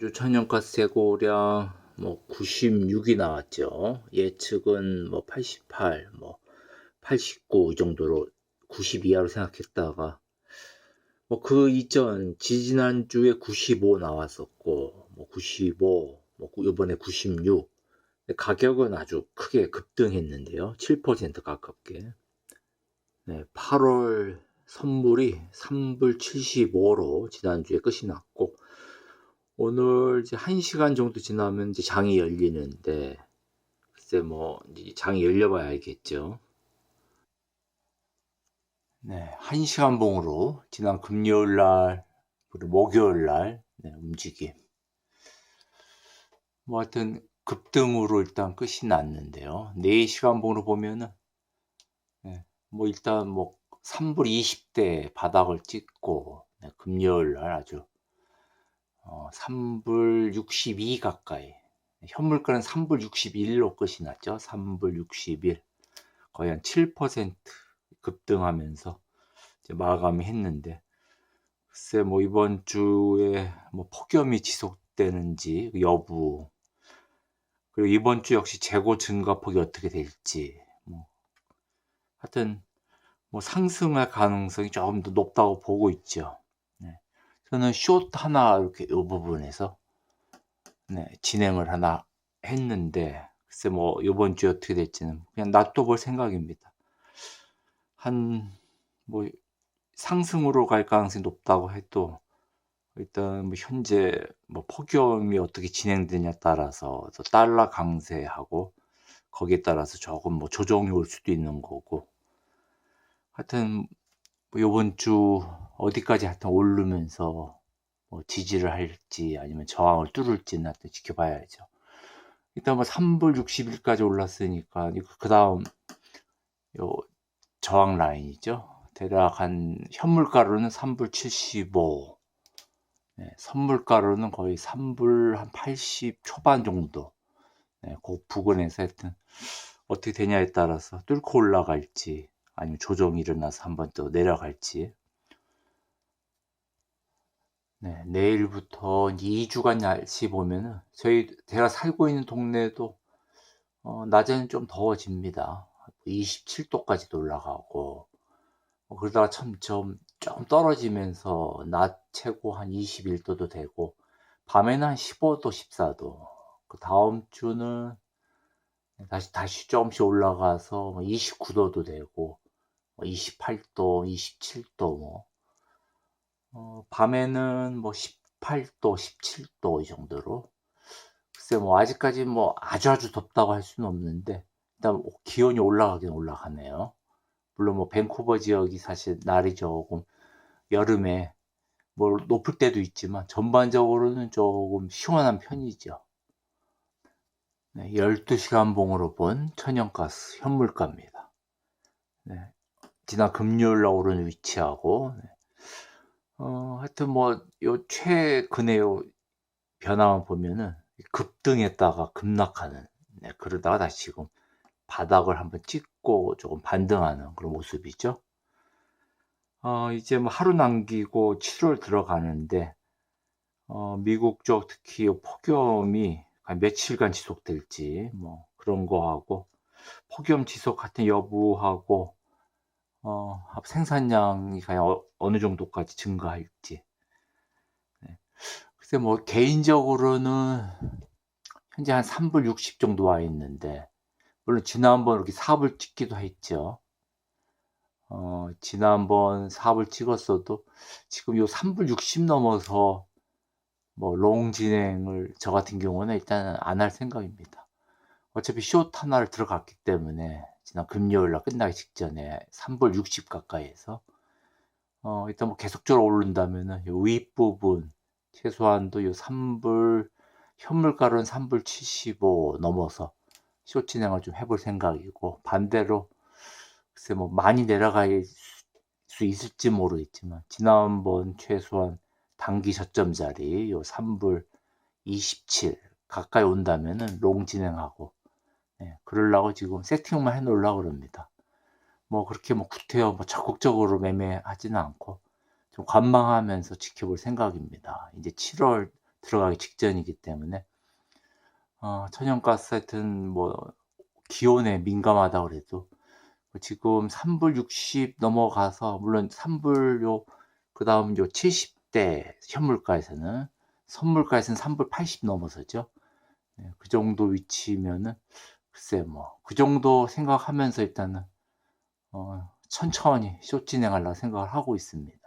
주 천연가스 재고량 뭐 96이 나왔죠. 예측은 뭐 88, 뭐 89 이 정도로 90 이하로 생각했다가 뭐 그 이전 지지난 주에 95 나왔었고 뭐 95, 뭐 이번에 96 가격은 아주 크게 급등했는데요. 7% 가깝게. 네, 8월 선물이 3불 75로 지난주에 끝이 났고 오늘 이제 1시간 정도 지나면 이제 장이 열리는데 글쎄 뭐 장이 열려봐야 알겠죠. 네, 1시간 봉으로 지난 금요일 날 그리고 목요일 날 네, 움직임. 뭐 하여튼 급등으로 일단 끝이 났는데요. 4시간 봉으로 보면은 네, 뭐 일단 뭐 3불 20대 바닥을 찍고 네, 금요일 날 아주 어, 3불 62 가까이 현물가는 3불 61로 끝이 났죠. 3불 61 거의 한 7% 급등하면서 마감했는데 글쎄 뭐 이번 주에 뭐 폭염이 지속되는지 그 여부 그리고 이번 주 역시 재고 증가폭이 어떻게 될지 뭐 하여튼 뭐 상승할 가능성이 조금 더 높다고 보고 있죠. 네. 저는 숏 하나 이렇게 이 부분에서 네, 진행을 하나 했는데 글쎄 뭐 이번 주에 어떻게 될지는 그냥 놔둬볼 생각입니다. 한 뭐 상승으로 갈 가능성이 높다고 해도 일단 뭐 현재 뭐 폭염이 어떻게 진행되냐에 따라서 또 달러 강세하고 거기에 따라서 조금 뭐 조정이 올 수도 있는 거고 하여튼 뭐 요번 주 어디까지 하여튼 오르면서 뭐 지지를 할지 아니면 저항을 뚫을지는 하여튼 지켜봐야죠. 일단 뭐 3불 60일까지 올랐으니까 그 다음 요 저항 라인이죠. 대략 한 현물가로는 3불 75 네, 선물가로는 거의 3불 한 80 초반 정도 네, 그 부근에서 하여튼 어떻게 되냐에 따라서 뚫고 올라갈지 아니면 조정이 일어나서 한번또 내려갈지 네, 내일부터 2주간 날씨 보면은 저희 제가 살고 있는 동네도 어, 낮에는 좀 더워집니다. 27도까지도 올라가고 어, 그러다가 참좀 좀 떨어지면서 낮 최고 한 21도도 되고 밤에는 한 15도, 14도. 그 다음 주는 다시 다시 조금씩 올라가서 29도도 뭐 되고 28도, 뭐 27도 뭐 어, 밤에는 뭐 18도, 17도 이 정도로 글쎄 뭐 아직까지 뭐 아주 아주 덥다고 할 수는 없는데 일단 기온이 올라가긴 올라가네요. 물론 뭐 밴쿠버 지역이 사실 날이 조금 여름에 뭐 높을 때도 있지만 전반적으로는 조금 시원한 편이죠. 네, 12시간 봉으로 본 천연가스 현물가입니다. 네, 지난 금요일 날 오른 위치하고 네. 어, 하여튼 뭐 요 최근에 요 변화만 보면은 급등했다가 급락하는 네, 그러다가 다시 지금 바닥을 한번 찍고 조금 반등하는 그런 모습이죠. 어, 이제 뭐 하루 남기고 7월 들어가는데 어, 미국 쪽 특히 폭염이 며칠간 지속될지 뭐 그런 거하고 폭염 지속 같은 여부하고 어, 생산량이 과연 어, 느 정도까지 증가할지 네. 글쎄 뭐 개인적으로는 현재 한 3불 60 정도 와 있는데 물론 지난번 이렇게 4불 찍기도 했죠. 어, 지난번 4불 찍었어도 지금 요 3불 60 넘어서 뭐 롱 진행을 저 같은 경우는 일단은 안할 생각입니다. 어차피 숏 하나를 들어갔기 때문에 지난 금요일 날 끝나기 직전에 3불 60 가까이에서 어, 일단 뭐 계속적으로 오른다면은 요 윗부분 최소한도 요 3불 현물가로는 3불 75 넘어서 숏 진행을 좀 해볼 생각이고 반대로 글쎄 뭐 많이 내려갈 수 있을지 모르겠지만 지난번 최소한 단기 저점 자리 요 3불 27 가까이 온다면은 롱 진행하고 네, 그러려고 지금 세팅만 해 놓으려고 그럽니다. 뭐 그렇게 뭐 구태여 뭐 적극적으로 매매하지는 않고 좀 관망하면서 지켜볼 생각입니다. 이제 7월 들어가기 직전이기 때문에 어 천연가스 하여튼 뭐 기온에 민감하다고 그래도 지금 3불 60 넘어가서 물론 3불 요 그다음 요 70대 현물가에서는 선물가에서는 3불 80 넘어서죠. 네그 정도 위치면은 글쎄 뭐 그 정도 생각하면서 일단은 어 천천히 숏 진행하려고 생각을 하고 있습니다.